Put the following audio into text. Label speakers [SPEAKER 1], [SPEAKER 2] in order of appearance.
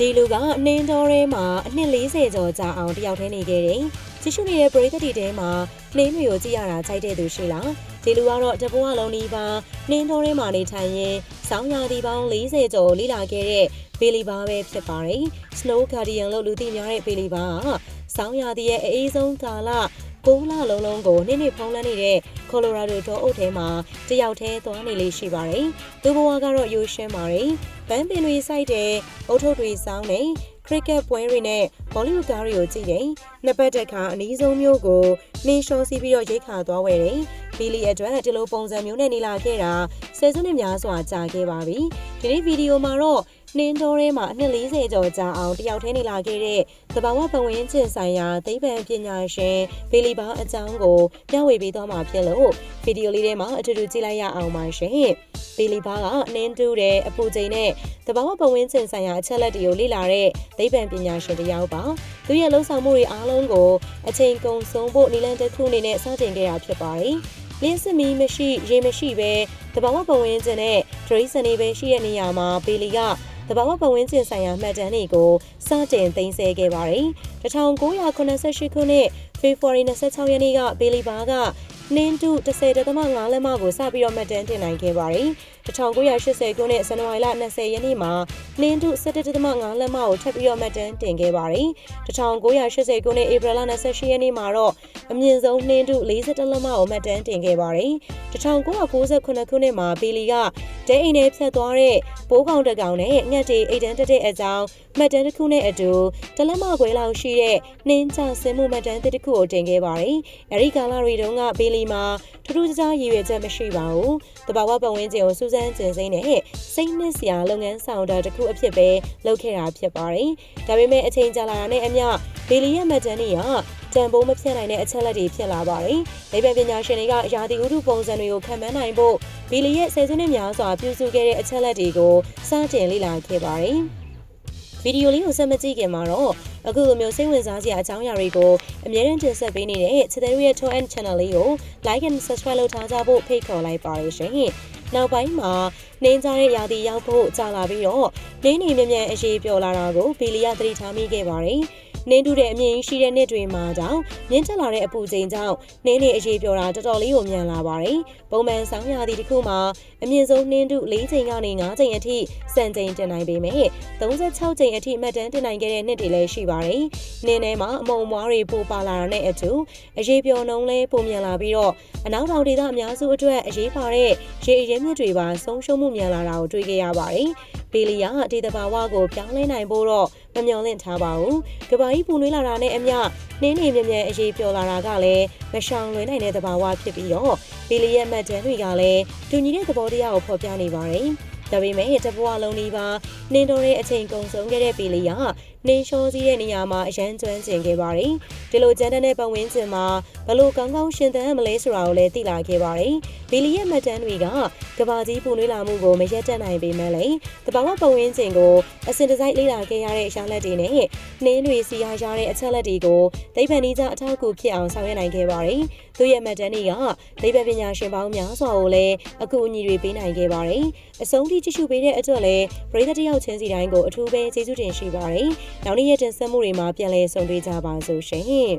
[SPEAKER 1] ဒီလူကနှင်းတော်ထဲမှာအနှစ်40ကျော်ကြာအောင်တယောက်တည်းနေခဲ့တယ်။ကြည့်ရှုနေတဲ့ပရိသတ်တွေထဲမှာနှင်းတွေကိုကြည့်ရတာကြိုက်တဲ့သူရှိလား။ဒီလူကတော့တပွားလုံးဒီပါနှင်းတော်ထဲမှာနေထိုင်ရင်စောင်းရာသီပေါင်း40ကျော်လေ့လာခဲ့တဲ့ဘေလီဘာပဲဖြစ်ပါတယ်။ Snow Guardian လို့လူသိများတဲ့ဘေလီဘာကစောင်းရာသီရဲ့အအေးဆုံးကာလကိုလလုံးလုံးကိုနေ့နေ့ဖုံးလန်းနေတဲ့ကိုလိုရာဒိုတောအုပ်ထဲမှာတယောက်တည်းသွားနေလေးရှိပါတယ်။သူဘဝကတော့ရိုးရှင်းပါတယ်။ ဗန်းပင်တွေစိုက်တဲ့အုတ်ထုပ်တွေစောင်းနေခရစ်ကက်ပွဲတွေနဲ့ဘောလိဝုဒ်ကားတွေကိုကြည့်တယ်။နှစ်ပတ်တက်ခါအနည်းဆုံးမျိုးကိုနှင်းလျှောစီးပြီးတော့ရိတ်ခါသွားဝယ်တယ်။ဘီလီအတွက်ဒီလိုပုံစံမျိုးနဲ့နေလာခဲ့တာ ဆယ်စုနှစ်များစွာကြာခဲ့ပါပြီ။ဒီနေ့ဗီဒီယိုမှာတော့နှင်းတော်ထဲမှာအနှစ်40ကျော်ကြာအောင်တယောက်တည်းနေလာခဲ့တဲ့သဘာဝပတ်ဝန်းကျင်ဆိုင်ရာသိပ္ပံပညာရှင်ဘီလီဘာအကြောင်းကိုမျှဝေပေးသွားမှာဖြစ်လို့ဗီဒီယိုလေးထဲမှာအတူတူကြည့်လိုက်ရအောင်ပါရှင်။ဘီလီဘာကနှင်းတူးတဲ့အပူချိန်နဲ့သဘာဝပတ်ဝန်းကျင်ဆိုင်ရာအချက်လက်တွေကိုလေ့လာတဲ့သိပ္ပံပညာရှင်တစ်ယောက်ပါ။သူရဲ့လှုပ်ဆောင်မှုတွေအားလုံးကိုအချိန်ကုန်ဆုံးဖို့နီလန်တစ်ခုအနေနဲ့စတင်ခဲ့တာဖြစ်ပါတယ်။ လင်းစမီမရှိရေမရှိပဲတဘာဝပတ်ဝန်းကျင်နဲ့ဒရိစန်တွေပဲရှိတဲ့နေရာမှာဘီလီကတဘာဝပတ်ဝန်းကျင်ဆိုင်ရာမှတ်တမ်းတွေကိုစတင်သိမ်းဆည်းခဲ့ပါတယ်။1988ခုနှစ်ဖေဖော်ဝါရီ26ရက်နေ့ကဘီလီဘာက နင်းတူ10.5လက်မကိုစပြီးတော့မှတ်တမ်းတင်နိုင်ခဲ့ပါတယ်။1980ခုနှစ်ဇန်နဝါရီလ20ရက်နေ့မှာနင်းတူ17.5လက်မကိုထပ်ပြီးတော့မှတ်တမ်းတင်ခဲ့ပါတယ်။1980ခုနှစ်ဧပြီလ28ရက်နေ့မှာတော့အမြင့်ဆုံးနှင်းတူ42လက်မကိုမှတ်တမ်းတင်ခဲ့ပါတယ်။1998ခုနှစ်မှာဘီလီကဒဲအိမ်ထဲဖြတ်သွားတဲ့ပိုးကောင်တကောင်နဲ့ငှက်တီအိတ်တန်းတက်တဲ့အကြောင်းမှတ်တမ်းတစ်ခုနဲ့အတူတလက်မခွဲလောက်ရှိတဲ့နှင်းချဆင်းမှုမှတ်တမ်းတစ်ခုကိုတင်ခဲ့ပါတယ်။အဲဒီကာလတွေတုန်းကဘီလီမှာထူးထူးခြားခြားရည်ရွယ်ချက်မရှိပါဘူး။တဘာဝပတ်ဝန်းကျင်ကိုစူးစမ်းကျင်စိမ့်တဲ့စိတ်နှစ်စရာလုပ်ငန်းဆောင်တာတစ်ခုအဖြစ်ပဲလုပ်ခဲ့တာဖြစ်ပါတယ်။ဒါပေမဲ့အချိန်ကြာလာတာနဲ့အမျှဘီလီရဲ့မှတ်တမ်းတွေကတန်ဖိုးမဖြစ်နိုင်တဲ့အချက်လက်တွေဖြစ်လာပါတယ်။လေပပညာရှင်တွေကရာသီဥတုပုံစံတွေကိုခံမှန်းနိုင်ဖို့ဘီလီရဲ့ဆယ်စုနှစ်များစွာပြုစုခဲ့တဲ့အချက်လက်တွေကိုစတင်လေ့လာခဲ့ပါတယ်။ ဗီဒီယိုလေးကိုဆက်မကြည့်ခင်မှာတော့အခုလိုမျိုးစိတ်ဝင်စားစရာအကြောင်းအရာတွေကိုအမြဲတမ်းတင်ဆက်ပေးနေတဲ့ချစ်တဲ့ရဲ့ Toe and Channel လေးကို Like and Subscribe လုပ်ထားကြဖို့ဖိတ်ခေါ်လိုက်ပါရရှင်။နောက်ပိုင်းမှာနှင်းကြတဲ့ရာသီရောက်ဖို့ကြာလာပြီးတော့နှင်းနေမြ мян အရေးပျော်လာတာကိုဘီလီယာသတိထားမိခဲ့ပါတယ်။ နှင်းတူတဲ့အမြင့်ရှိတဲ့နှစ်တွေမှာကြောင့်မြင့်တက်လာတဲ့အပူချိန်ကြောင့်နှင်းနေအရေးပျော်တာတော်တော်လေးကိုမြန်လာပါတယ်။ပုံမှန်ဆောင်းရာသီတစ်ခုမှာအမြင့်ဆုံးနှင်းတူ၄ချိန်ကနေ၅ချိန်အထိစံချိန်တင်နိုင်ပေမဲ့36ချိန်အထိမှတ်တမ်းတင်နိုင်ခဲ့တဲ့နှစ်တွေလည်းရှိပါတယ်။နှင်းထဲမှာအမုံမွားတွေပိုပါလာတာနဲ့အတူအရေးပျော်နှုံးလည်းပုံမြန်လာပြီးတော့အနောက်တောင်ဒေသအများစုအတွက်အရေးပါတဲ့ရေအရင်းမြစ်တွေပါဆုံးရှုံးမှုမြန်လာတာကိုတွေ့ခဲ့ရပါတယ်။ဘီလီယာဒေသဘာဝကိုပြောင်းလဲနိုင်ဖို့တော့မမျှော်လင့်ထားပါဘူး။ကဘာကြီးပူနွေးလာတာနဲ့အမျှနှင်းနေမြမြအရေးပျော်လာတာကလည်းမရှောင်လွှဲနိုင်တဲ့သဘာဝဖြစ်ပြီးတော့ဘီလီရဲ့မှတ်တမ်းတွေကလည်းတူညီတဲ့သဘောတရားကိုဖော်ပြနေပါတယ်။ ဒါပေမဲ့တဘွားလုံးဒီပါနှင်းတော်တဲ့အချိန်ကုန်ဆုံးခဲ့တဲ့ပီလီယာနှင်းလျှောစီးတဲ့နေရာမှာအရန်ကျွမ်းကျင်ခဲ့ပါတယ်။ဒီလိုကျန်းတဲ့ပတ်ဝန်းကျင်မှာဘလို့ကောင်းကောင်းရှင်သန်မလဲဆိုတာကိုလည်းသိလာခဲ့ပါတယ်။ဘီလီရဲ့မှတ်တမ်းတွေကကဘာကြီးပူနွေးလာမှုကိုမရက်တတ်နိုင်ပေမဲ့လည်းတဘာဝပတ်ဝန်းကျင်ကိုအစင်တစိုက်လေ့လာခဲ့ရတဲ့ရှားလက်တွေနဲ့နှင်းတွေစီရရတဲ့အချက်လက်တွေကိုသိပ္ပံနည်းကျအထောက်အကူဖြစ်အောင်ဆောင်ရွက်နိုင်ခဲ့ပါတယ်။သူရဲ့မှတ်တမ်းတွေကသိပ္ပံပညာရှင်ပေါင်းများစွာကိုလည်းအကူအညီတွေပေးနိုင်ခဲ့ပါတယ်။အဆုံးထိကြည့်ရှုပေးတဲ့အတွက်လည်းပရိသတ်တယောက်ချင်းစီတိုင်းကိုအထူးပဲကျေးဇူးတင်ရှိပါတယ်။နောက်နေ့ရက်တင်ဆက်မှုတွေမှာပြန်လည်ဆုံတွေ့ကြပါစို့ရှင်။